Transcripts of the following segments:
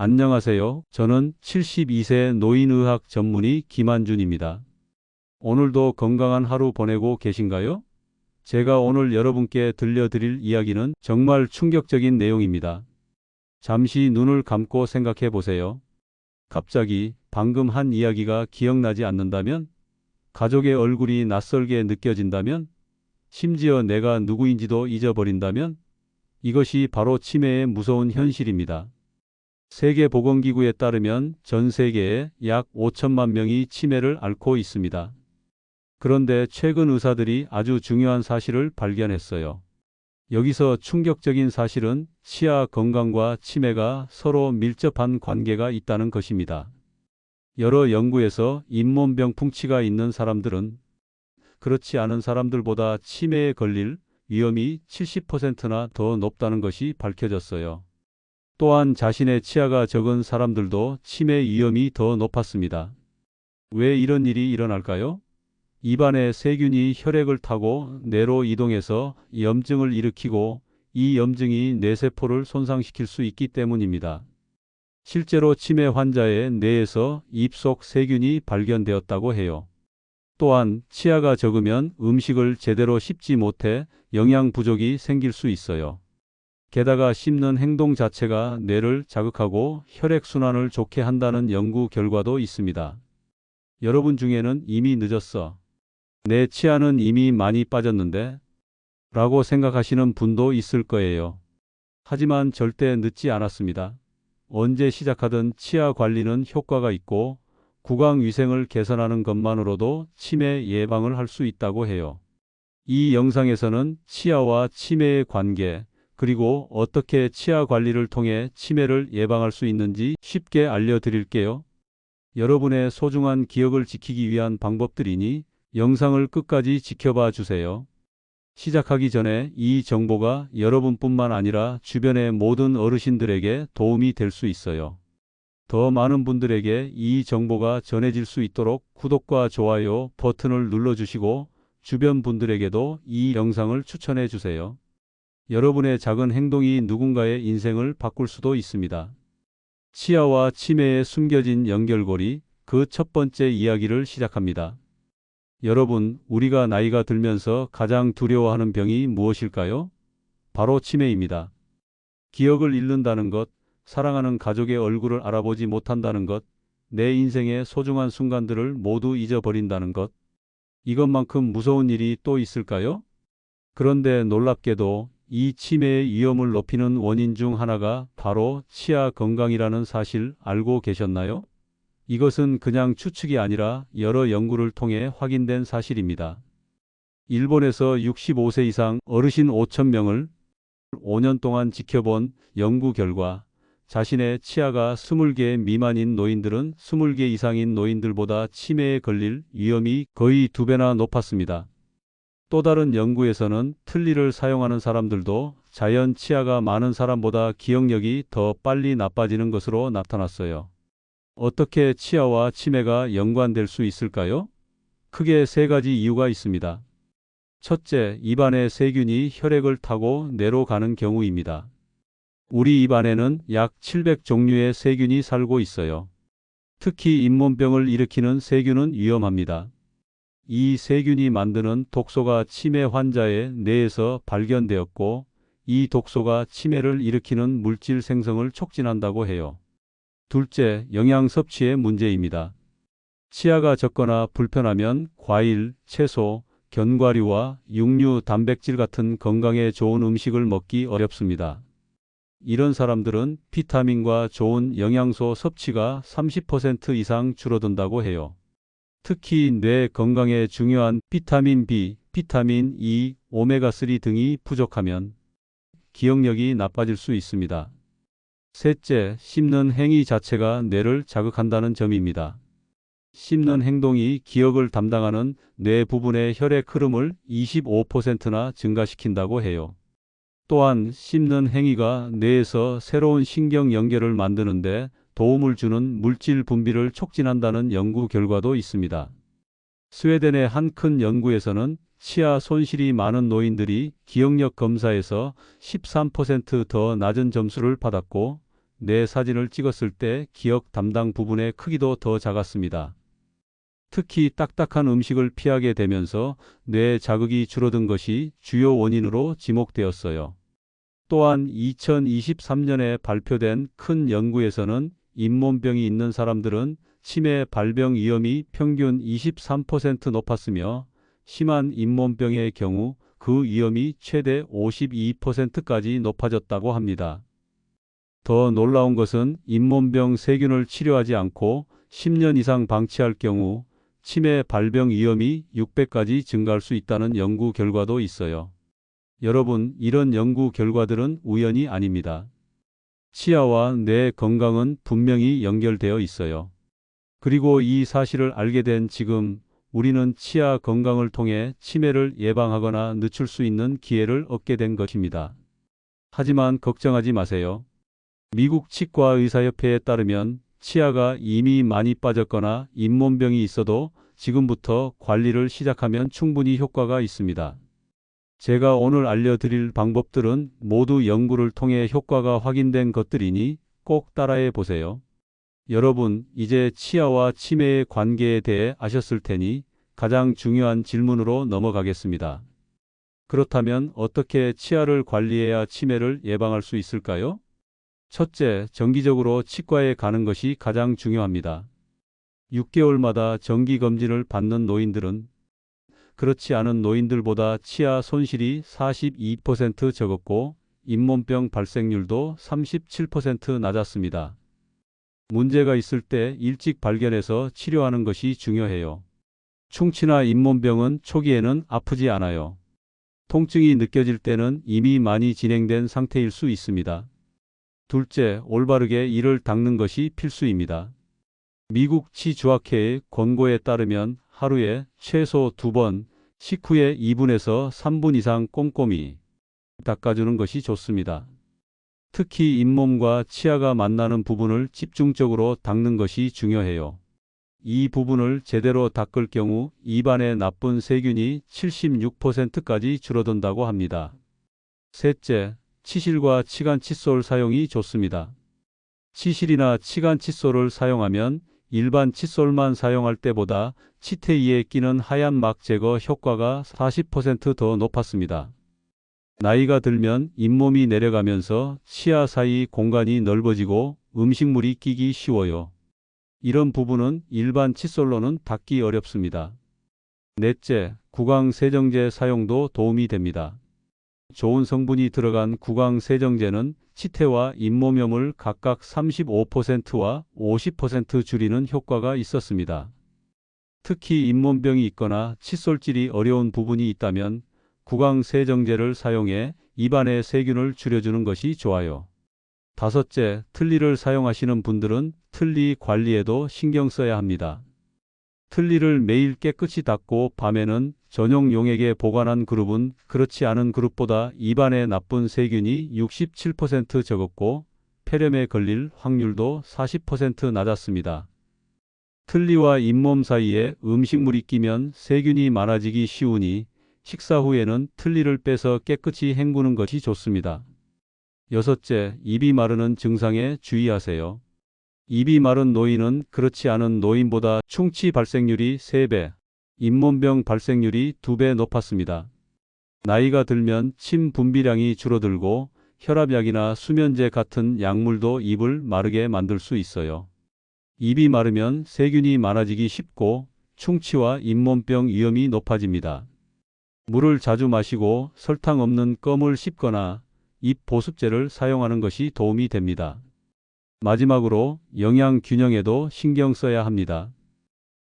안녕하세요. 저는 72세 노인의학 전문의 김한준입니다. 오늘도 건강한 하루 보내고 계신가요? 제가 오늘 여러분께 들려드릴 이야기는 정말 충격적인 내용입니다. 잠시 눈을 감고 생각해 보세요. 갑자기 방금 한 이야기가 기억나지 않는다면? 가족의 얼굴이 낯설게 느껴진다면? 심지어 내가 누구인지도 잊어버린다면? 이것이 바로 치매의 무서운 현실입니다. 세계보건기구에 따르면 전 세계에 약 5천만 명이 치매를 앓고 있습니다. 그런데 최근 의사들이 아주 중요한 사실을 발견했어요. 여기서 충격적인 사실은 치아 건강과 치매가 서로 밀접한 관계가 있다는 것입니다. 여러 연구에서 잇몸병 풍치가 있는 사람들은 그렇지 않은 사람들보다 치매에 걸릴 위험이 70%나 더 높다는 것이 밝혀졌어요. 또한 자신의 치아가 적은 사람들도 치매 위험이 더 높았습니다. 왜 이런 일이 일어날까요? 입안의 세균이 혈액을 타고 뇌로 이동해서 염증을 일으키고 이 염증이 뇌세포를 손상시킬 수 있기 때문입니다. 실제로 치매 환자의 뇌에서 입속 세균이 발견되었다고 해요. 또한 치아가 적으면 음식을 제대로 씹지 못해 영양 부족이 생길 수 있어요. 게다가 씹는 행동 자체가 뇌를 자극하고 혈액순환을 좋게 한다는 연구 결과도 있습니다. 여러분 중에는 이미 늦었어. 내 치아는 이미 많이 빠졌는데? 라고 생각하시는 분도 있을 거예요. 하지만 절대 늦지 않았습니다. 언제 시작하든 치아 관리는 효과가 있고 구강 위생을 개선하는 것만으로도 치매 예방을 할 수 있다고 해요. 이 영상에서는 치아와 치매의 관계, 그리고 어떻게 치아 관리를 통해 치매를 예방할 수 있는지 쉽게 알려드릴게요. 여러분의 소중한 기억을 지키기 위한 방법들이니 영상을 끝까지 지켜봐 주세요. 시작하기 전에 이 정보가 여러분뿐만 아니라 주변의 모든 어르신들에게 도움이 될 수 있어요. 더 많은 분들에게 이 정보가 전해질 수 있도록 구독과 좋아요 버튼을 눌러주시고 주변 분들에게도 이 영상을 추천해 주세요. 여러분의 작은 행동이 누군가의 인생을 바꿀 수도 있습니다. 치아와 치매에 숨겨진 연결고리 그 첫 번째 이야기를 시작합니다. 여러분, 우리가 나이가 들면서 가장 두려워하는 병이 무엇일까요? 바로 치매입니다. 기억을 잃는다는 것, 사랑하는 가족의 얼굴을 알아보지 못한다는 것, 내 인생의 소중한 순간들을 모두 잊어버린다는 것. 이것만큼 무서운 일이 또 있을까요? 그런데 놀랍게도 이 치매의 위험을 높이는 원인 중 하나가 바로 치아 건강이라는 사실 알고 계셨나요? 이것은 그냥 추측이 아니라 여러 연구를 통해 확인된 사실입니다. 일본에서 65세 이상 어르신 5천명을 5년 동안 지켜본 연구 결과 자신의 치아가 20개 미만인 노인들은 20개 이상인 노인들보다 치매에 걸릴 위험이 거의 두 배나 높았습니다. 또 다른 연구에서는 틀니를 사용하는 사람들도 자연 치아가 많은 사람보다 기억력이 더 빨리 나빠지는 것으로 나타났어요. 어떻게 치아와 치매가 연관될 수 있을까요? 크게 세 가지 이유가 있습니다. 첫째, 입안의 세균이 혈액을 타고 뇌로 가는 경우입니다. 우리 입안에는 약 700종류의 세균이 살고 있어요. 특히 잇몸병을 일으키는 세균은 위험합니다. 이 세균이 만드는 독소가 치매 환자의 뇌에서 발견되었고 이 독소가 치매를 일으키는 물질 생성을 촉진한다고 해요. 둘째, 영양 섭취의 문제입니다. 치아가 적거나 불편하면 과일, 채소, 견과류와 육류, 단백질 같은 건강에 좋은 음식을 먹기 어렵습니다. 이런 사람들은 비타민과 좋은 영양소 섭취가 30% 이상 줄어든다고 해요. 특히 뇌 건강에 중요한 비타민 B, 비타민 E, 오메가3 등이 부족하면 기억력이 나빠질 수 있습니다. 셋째, 씹는 행위 자체가 뇌를 자극한다는 점입니다. 씹는 행동이 기억을 담당하는 뇌 부분의 혈액 흐름을 25%나 증가시킨다고 해요. 또한 씹는 행위가 뇌에서 새로운 신경 연결을 만드는데 도움을 주는 물질 분비를 촉진한다는 연구 결과도 있습니다. 스웨덴의 한 큰 연구에서는 치아 손실이 많은 노인들이 기억력 검사에서 13%더 낮은 점수를 받았고 뇌 사진을 찍었을 때 기억 담당 부분의 크기도 더 작았습니다. 특히 딱딱한 음식을 피하게 되면서 뇌 자극이 줄어든 것이 주요 원인으로 지목되었어요. 또한 2023년에 발표된 큰 연구에서는 잇몸병이 있는 사람들은 치매 발병 위험이 평균 23% 높았으며 심한 잇몸병의 경우 그 위험이 최대 52%까지 높아졌다고 합니다. 더 놀라운 것은 잇몸병 세균을 치료하지 않고 10년 이상 방치할 경우 치매 발병 위험이 6배까지 증가할 수 있다는 연구 결과도 있어요. 여러분, 이런 연구 결과들은 우연이 아닙니다. 치아와 뇌 건강은 분명히 연결되어 있어요. 그리고 이 사실을 알게 된 지금 우리는 치아 건강을 통해 치매를 예방하거나 늦출 수 있는 기회를 얻게 된 것입니다. 하지만 걱정하지 마세요. 미국 치과의사협회에 따르면 치아가 이미 많이 빠졌거나 잇몸병이 있어도 지금부터 관리를 시작하면 충분히 효과가 있습니다. 제가 오늘 알려드릴 방법들은 모두 연구를 통해 효과가 확인된 것들이니 꼭 따라해 보세요. 여러분, 이제 치아와 치매의 관계에 대해 아셨을 테니 가장 중요한 질문으로 넘어가겠습니다. 그렇다면 어떻게 치아를 관리해야 치매를 예방할 수 있을까요? 첫째, 정기적으로 치과에 가는 것이 가장 중요합니다. 6개월마다 정기검진을 받는 노인들은 그렇지 않은 노인들보다 치아 손실이 42% 적었고 잇몸병 발생률도 37% 낮았습니다. 문제가 있을 때 일찍 발견해서 치료하는 것이 중요해요. 충치나 잇몸병은 초기에는 아프지 않아요. 통증이 느껴질 때는 이미 많이 진행된 상태일 수 있습니다. 둘째, 올바르게 이를 닦는 것이 필수입니다. 미국 치주학회의 권고에 따르면 하루에 최소 두 번, 식후에 2분에서 3분 이상 꼼꼼히 닦아주는 것이 좋습니다. 특히 잇몸과 치아가 만나는 부분을 집중적으로 닦는 것이 중요해요. 이 부분을 제대로 닦을 경우 입안의 나쁜 세균이 76%까지 줄어든다고 합니다. 셋째, 치실과 치간 칫솔 사용이 좋습니다. 치실이나 치간 칫솔을 사용하면 일반 칫솔만 사용할 때보다 치태이에 끼는 하얀 막 제거 효과가 40%더 높았습니다. 나이가 들면 잇몸이 내려가면서 치아 사이 공간이 넓어지고 음식물이 끼기 쉬워요. 이런 부분은 일반 칫솔로는 닦기 어렵습니다. 넷째, 구강 세정제 사용도 도움이 됩니다. 좋은 성분이 들어간 구강 세정제는 치태와 잇몸염을 각각 35%와 50% 줄이는 효과가 있었습니다. 특히 잇몸병이 있거나 칫솔질이 어려운 부분이 있다면 구강 세정제를 사용해 입안의 세균을 줄여주는 것이 좋아요. 다섯째, 틀니를 사용하시는 분들은 틀니 관리에도 신경 써야 합니다. 틀니를 매일 깨끗이 닦고 밤에는 전용 용액에 보관한 그룹은 그렇지 않은 그룹보다 입안에 나쁜 세균이 67% 적었고 폐렴에 걸릴 확률도 40% 낮았습니다. 틀니와 잇몸 사이에 음식물이 끼면 세균이 많아지기 쉬우니 식사 후에는 틀니를 빼서 깨끗이 헹구는 것이 좋습니다. 여섯째, 입이 마르는 증상에 주의하세요. 입이 마른 노인은 그렇지 않은 노인보다 충치 발생률이 3배, 잇몸병 발생률이 2배 높았습니다. 나이가 들면 침 분비량이 줄어들고 혈압약이나 수면제 같은 약물도 입을 마르게 만들 수 있어요. 입이 마르면 세균이 많아지기 쉽고 충치와 잇몸병 위험이 높아집니다. 물을 자주 마시고 설탕 없는 껌을 씹거나 입 보습제를 사용하는 것이 도움이 됩니다. 마지막으로 영양 균형에도 신경 써야 합니다.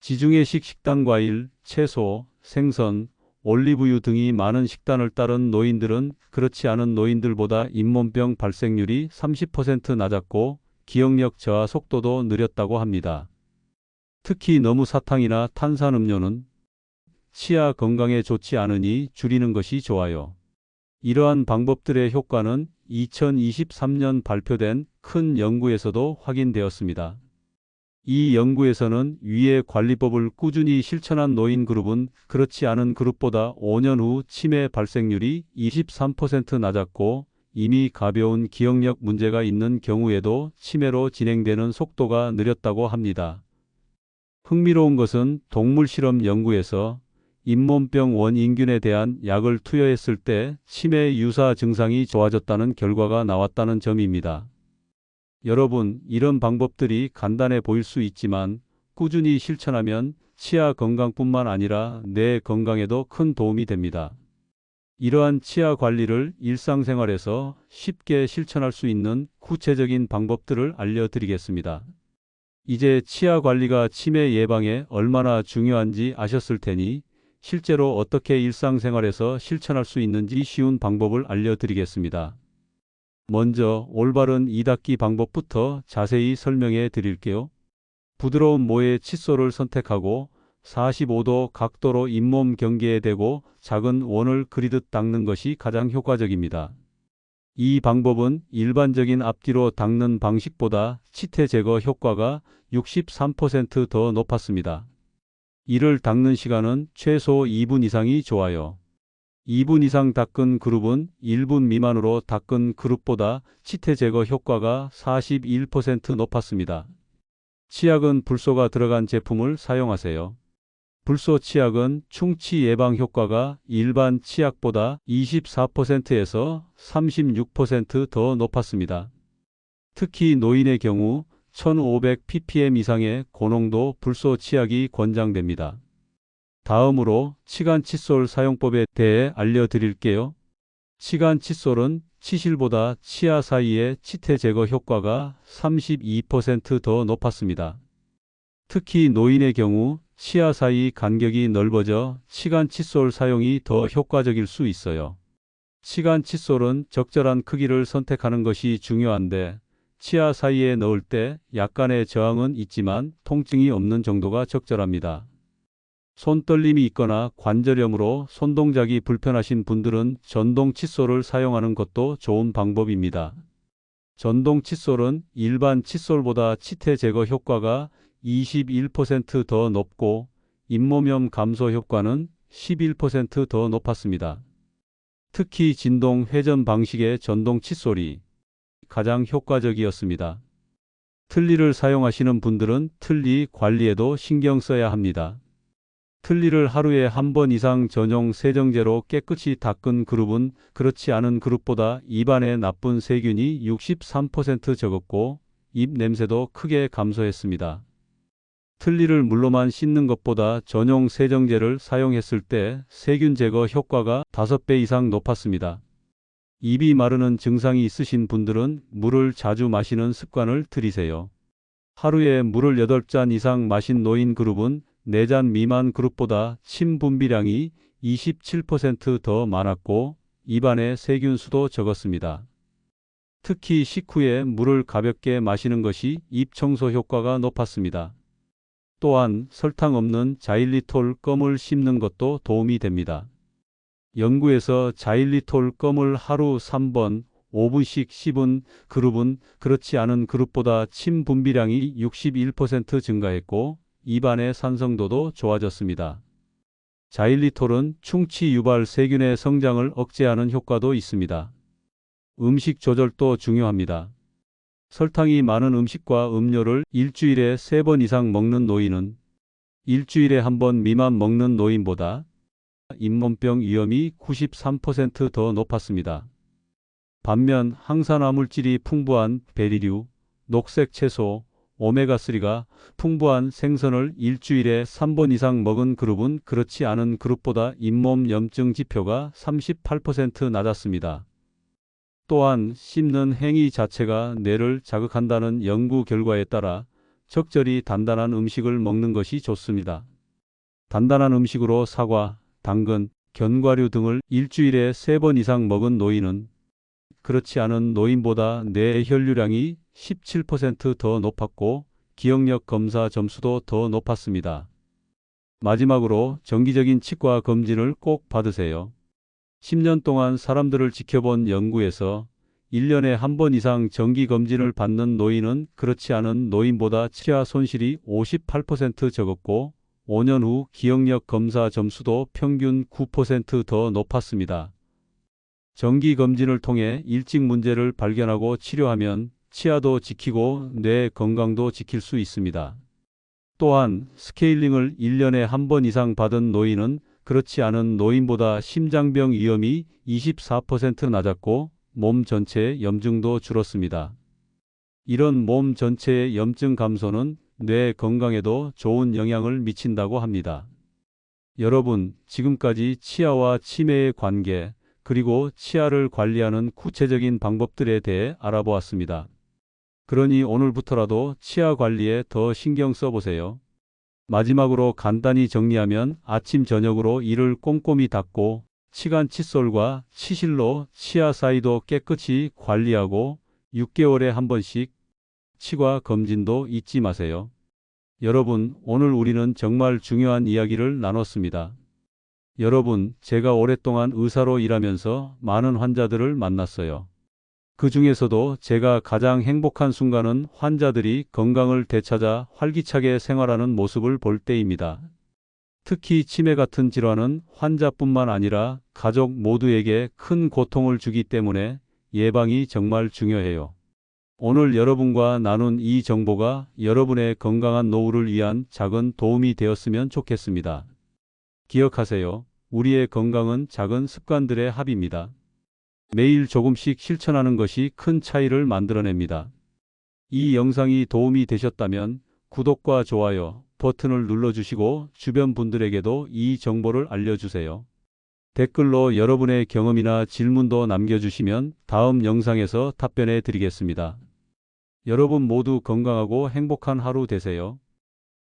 지중해식 식단 과일, 채소, 생선, 올리브유 등이 많은 식단을 따른 노인들은 그렇지 않은 노인들보다 잇몸병 발생률이 30% 낮았고 기억력 저하 속도도 느렸다고 합니다. 특히 너무 사탕이나 탄산음료는 치아 건강에 좋지 않으니 줄이는 것이 좋아요. 이러한 방법들의 효과는 2023년 발표된 큰 연구에서도 확인되었습니다. 이 연구에서는 위의 관리법을 꾸준히 실천한 노인 그룹은 그렇지 않은 그룹보다 5년 후 치매 발생률이 23% 낮았고 이미 가벼운 기억력 문제가 있는 경우에도 치매로 진행되는 속도가 느렸다고 합니다. 흥미로운 것은 동물 실험 연구에서 잇몸병 원인균에 대한 약을 투여했을 때 치매 유사 증상이 좋아졌다는 결과가 나왔다는 점입니다. 여러분, 이런 방법들이 간단해 보일 수 있지만 꾸준히 실천하면 치아 건강뿐만 아니라 뇌 건강에도 큰 도움이 됩니다. 이러한 치아 관리를 일상생활에서 쉽게 실천할 수 있는 구체적인 방법들을 알려드리겠습니다. 이제 치아 관리가 치매 예방에 얼마나 중요한지 아셨을 테니 실제로 어떻게 일상생활에서 실천할 수 있는지 쉬운 방법을 알려드리겠습니다. 먼저 올바른 이닦기 방법부터 자세히 설명해 드릴게요. 부드러운 모의 칫솔을 선택하고 45도 각도로 잇몸 경계에 대고 작은 원을 그리듯 닦는 것이 가장 효과적입니다. 이 방법은 일반적인 앞뒤로 닦는 방식보다 치태 제거 효과가 63%더 높았습니다. 이를 닦는 시간은 최소 2분 이상이 좋아요. 2분 이상 닦은 그룹은 1분 미만으로 닦은 그룹보다 치태 제거 효과가 41% 높았습니다. 치약은 불소가 들어간 제품을 사용하세요. 불소 치약은 충치 예방 효과가 일반 치약보다 24%에서 36%더 높았습니다. 특히 노인의 경우 1500ppm 이상의 고농도 불소 치약이 권장됩니다. 다음으로 치간 칫솔 사용법에 대해 알려드릴게요. 치간 칫솔은 치실보다 치아 사이의 치태 제거 효과가 32%더 높았습니다. 특히 노인의 경우 치아 사이 간격이 넓어져 치간 칫솔 사용이 더 효과적일 수 있어요. 치간 칫솔은 적절한 크기를 선택하는 것이 중요한데 치아 사이에 넣을 때 약간의 저항은 있지만 통증이 없는 정도가 적절합니다. 손떨림이 있거나 관절염으로 손동작이 불편하신 분들은 전동 칫솔을 사용하는 것도 좋은 방법입니다. 전동 칫솔은 일반 칫솔보다 치태 제거 효과가 21%더 높고 잇몸염 감소 효과는 11%더 높았습니다. 특히 진동 회전 방식의 전동 칫솔이 가장 효과적이었습니다. 틀니를 사용하시는 분들은 틀니 관리에도 신경 써야 합니다. 틀니를 하루에 한 번 이상 전용 세정제로 깨끗이 닦은 그룹은 그렇지 않은 그룹보다 입안에 나쁜 세균이 63% 적었고 입 냄새도 크게 감소했습니다. 틀니를 물로만 씻는 것보다 전용 세정제를 사용했을 때 세균 제거 효과가 5배 이상 높았습니다. 입이 마르는 증상이 있으신 분들은 물을 자주 마시는 습관을 들이세요. 하루에 물을 8잔 이상 마신 노인 그룹은 4잔 미만 그룹보다 침 분비량이 27%더 많았고 입안의 세균 수도 적었습니다. 특히 식후에 물을 가볍게 마시는 것이 입 청소 효과가 높았습니다. 또한 설탕 없는 자일리톨 껌을 씹는 것도 도움이 됩니다. 연구에서 자일리톨 껌을 하루 3번 5분씩 씹은 그룹은 그렇지 않은 그룹보다 침 분비량이 61% 증가했고 입안의 산성도도 좋아졌습니다. 자일리톨은 충치 유발 세균의 성장을 억제하는 효과도 있습니다. 음식 조절도 중요합니다. 설탕이 많은 음식과 음료를 일주일에 3번 이상 먹는 노인은 일주일에 한 번 미만 먹는 노인보다 잇몸병 위험이 93%더 높았습니다. 반면 항산화 물질이 풍부한 베리류, 녹색 채소, 오메가3가 풍부한 생선을 일주일에 3번 이상 먹은 그룹은 그렇지 않은 그룹보다 잇몸 염증 지표가 38% 낮았습니다. 또한 씹는 행위 자체가 뇌를 자극한다는 연구 결과에 따라 적절히 단단한 음식을 먹는 것이 좋습니다. 단단한 음식으로 사과, 당근, 견과류 등을 일주일에 3번 이상 먹은 노인은 그렇지 않은 노인보다 뇌 혈류량이 17%더 높았고 기억력 검사 점수도 더 높았습니다. 마지막으로 정기적인 치과 검진을 꼭 받으세요. 10년 동안 사람들을 지켜본 연구에서 1년에 한 번 이상 정기 검진을 받는 노인은 그렇지 않은 노인보다 치아 손실이 58% 적었고 5년 후 기억력 검사 점수도 평균 9%더 높았습니다. 정기 검진을 통해 일찍 문제를 발견하고 치료하면 치아도 지키고 뇌 건강도 지킬 수 있습니다. 또한 스케일링을 1년에 한 번 이상 받은 노인은 그렇지 않은 노인보다 심장병 위험이 24% 낮았고 몸 전체의 염증도 줄었습니다. 이런 몸 전체의 염증 감소는 뇌 건강에도 좋은 영향을 미친다고 합니다. 여러분, 지금까지 치아와 치매의 관계, 그리고 치아를 관리하는 구체적인 방법들에 대해 알아보았습니다. 그러니 오늘부터라도 치아 관리에 더 신경 써보세요. 마지막으로 간단히 정리하면 아침 저녁으로 이를 꼼꼼히 닦고 치간 칫솔과 치실로 치아 사이도 깨끗이 관리하고 6개월에 한 번씩 치과 검진도 잊지 마세요. 여러분, 오늘 우리는 정말 중요한 이야기를 나눴습니다. 여러분, 제가 오랫동안 의사로 일하면서 많은 환자들을 만났어요. 그 중에서도 제가 가장 행복한 순간은 환자들이 건강을 되찾아 활기차게 생활하는 모습을 볼 때입니다. 특히 치매 같은 질환은 환자뿐만 아니라 가족 모두에게 큰 고통을 주기 때문에 예방이 정말 중요해요. 오늘 여러분과 나눈 이 정보가 여러분의 건강한 노후를 위한 작은 도움이 되었으면 좋겠습니다. 기억하세요. 우리의 건강은 작은 습관들의 합입니다. 매일 조금씩 실천하는 것이 큰 차이를 만들어냅니다. 이 영상이 도움이 되셨다면 구독과 좋아요 버튼을 눌러주시고 주변 분들에게도 이 정보를 알려주세요. 댓글로 여러분의 경험이나 질문도 남겨주시면 다음 영상에서 답변해 드리겠습니다. 여러분 모두 건강하고 행복한 하루 되세요.